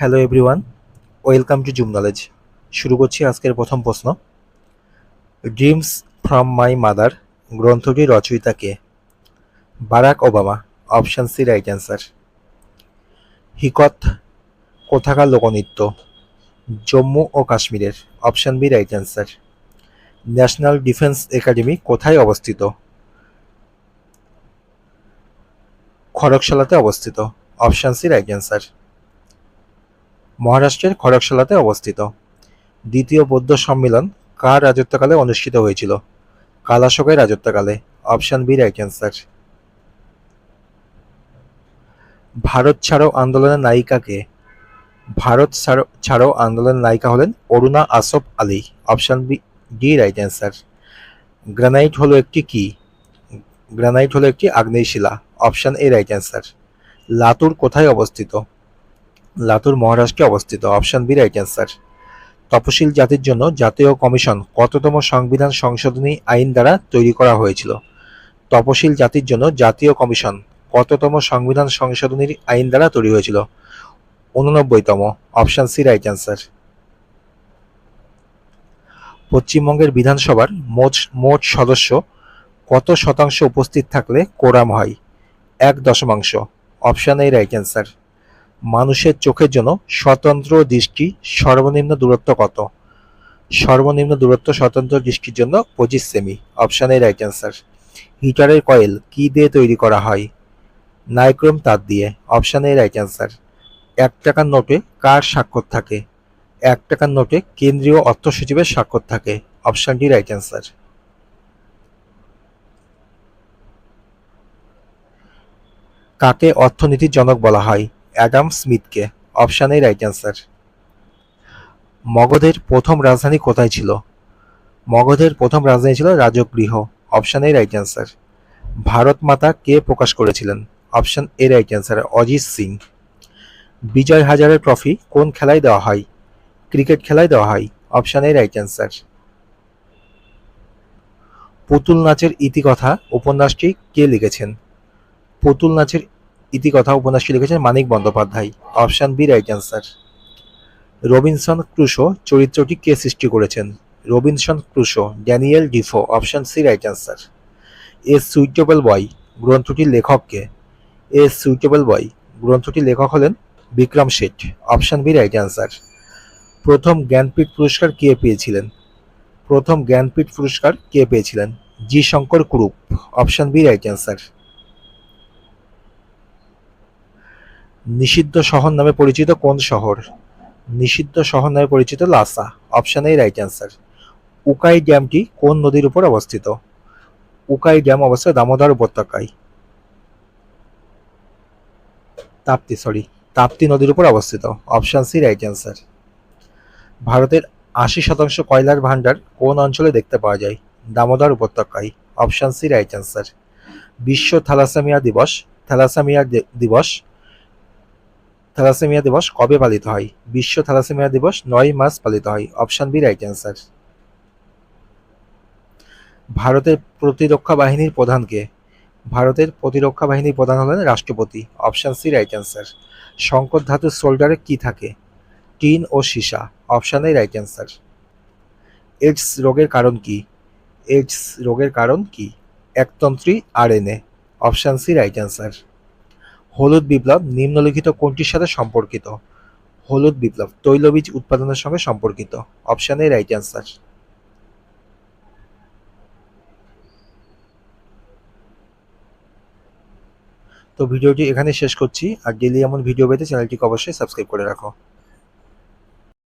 Hello everyone welcome to Zoom knowledge শুরু করছি আজকের প্রথম প্রশ্ন। ড্রিমস ফ্রম মাই মাদার গ্রন্থটির রচয়িতা কে Barack Obama option C right answer Hikat, কোথাকার লোকনৃত্য? জম্মু ও কাশ্মীরের option B right answer national defence academy কোথায় অবস্থিত? খড়গশালাতে অবস্থিত অপশান সি রাইট অ্যান্সার মহারাষ্ট্রের খড়গশালাতে অবস্থিত। দ্বিতীয় বৌদ্ধ সম্মেলন কার রাজত্বকালে অনুষ্ঠিত হয়েছিল? কালাশোকের রাজত্বকালে, option B, right answer. Bharat ছাড়ো আন্দোলনের নায়িকাকে। ভারত ছাড়ো আন্দোলনের নায়িকা হলেন Aruna Asaf Ali, option B, D, right answer. Granite হলো একটি কি? গ্রানাইট হলো একটি আগ্নেয় শিলা option A, right answer. Latur কোথায় অবস্থিত? লাতুর মহারাষ্ট্রে অবস্থিত অপশন বি রাইট অ্যান্সার। তপশিল জাতির জন্য জাতীয় কমিশন কততম সংবিধান সংশোধনী আইন দ্বারা তৈরি করা হয়েছিল? তপশিল জাতির জন্য জাতীয় কমিশন কততম সংবিধান সংশোধনীর আইন দ্বারা তৈরি হয়েছিল? উননব্বইতম, অপশন সি রাইট অ্যান্সার। পশ্চিমবঙ্গের বিধানসভার মোট মোট সদস্য কত শতাংশ উপস্থিত থাকলে কোরাম হয়? এক দশমাংশ, অপশান এই রাইট অ্যান্সার। মানুষের চোখের জন্য স্বতন্ত্র দৃষ্টি সর্বনিম্ন দূরত্ব কত? সর্বনিম্ন দূরত্ব স্বতন্ত্র দৃষ্টির জন্য পঁচিশ সেমি। অপশান রাইট অ্যান্সার হিটারের কয়েল কি দিয়ে তৈরি করা হয়? নাইক্রোম তার দিয়ে। অপশান রাইট অ্যান্সার এক টাকার নোটে কার স্বাক্ষর থাকে? এক টাকার নোটে কেন্দ্রীয় অর্থ সচিবের স্বাক্ষর থাকে। অপশানটি রাইট অ্যান্সার কাকে অর্থনীতির জনক বলা হয়? অ্যাডাম স্মিথকে অপশানে রাইট অ্যান্সার মগধের প্রথম রাজধানী কোথায় ছিল? মগধের প্রথম রাজধানী ছিল রাজগৃহ, অপশানে রাইট অ্যান্সার ভারত মাতা কে প্রকাশ করেছিলেন? Option A right answer Ajit Singh. Vijay হাজারের ট্রফি কোন খেলায় দেওয়া হয়? ক্রিকেট খেলায় দেওয়া হয়, অপশান এ রাইট অ্যান্সার পুতুল নাচের ইতিকথা উপন্যাসটি কে লিখেছেন? পুতুল নাচের ইতিকথা উপন্যাসটি লিখেছেন Manik Bandyopadhyay. Option B, right answer. Robinson Crusoe চরিত্রটি কে সৃষ্টি করেছেন? Robinson Crusoe, Daniel Defoe, option C, right answer. A suitable boy, গ্রন্থটির লেখককে এ সুইটেবল বয়, গ্রন্থটির লেখক হলেন Vikram Seth. Option B, right answer. প্রথম জ্ঞানপীঠ পুরস্কার কে পেয়েছিলেন? প্রথম জ্ঞানপীঠ পুরস্কার কে পেয়েছিলেন? G Sankar Kurup. Option B, right answer. নিষিদ্ধ শহর নামে পরিচিত কোন শহর? নিষিদ্ধ শহর নামে পরিচিত Lhasa. Option A right answer Ukai ড্যামটি কোন নদীর উপর অবস্থিত? উকাই ড্যাম অবস্থিত দামোদর উপত্যকায়। তাপ্তি সরি তাপ্তি নদীর উপর অবস্থিত। অপশন সি রাইট অ্যান্সার ভারতের আশি শতাংশ কয়লার ভাণ্ডার কোন অঞ্চলে দেখতে পাওয়া যায়? দামোদর উপত্যকায়। অপশন সি রাইট অ্যান্সার বিশ্ব থ্যালাসেমিয়া দিবস। থ্যালাসেমিয়া দিবস থ্যালাসেমিয়া দিবস কবে পালিত হয়? বিশ্ব থ্যালাসেমিয়া দিবস নয় মার্চ পালিত হয়। Option B, right answer. ভারতের প্রতিরক্ষা বাহিনীর প্রধানকে ভারতের প্রতিরক্ষা বাহিনীর প্রধান হলেন রাষ্ট্রপতি। Option C, right answer. Shankar ধাতুর সোল্ডারে কি থাকে? টিন ও সীসা। অপশানে রাইট অ্যান্সার। এইডস রোগের কারণ কি? এইডস রোগের কারণ কি? একতন্ত্রী RNA. Option C, right answer. হলুদ বিপ্লব নিম্নলিখিত কোনটির সাথে সম্পর্কিত? হলুদ বিপ্লব তৈলবীজ উৎপাদনের সঙ্গে সম্পর্কিত। অপশানে রাইট অ্যান্সার তো ভিডিওটি এখানে শেষ করছি। আর ডেলি এমন ভিডিও পেতে চ্যানেলটিকে অবশ্যই সাবস্ক্রাইব করে রাখো।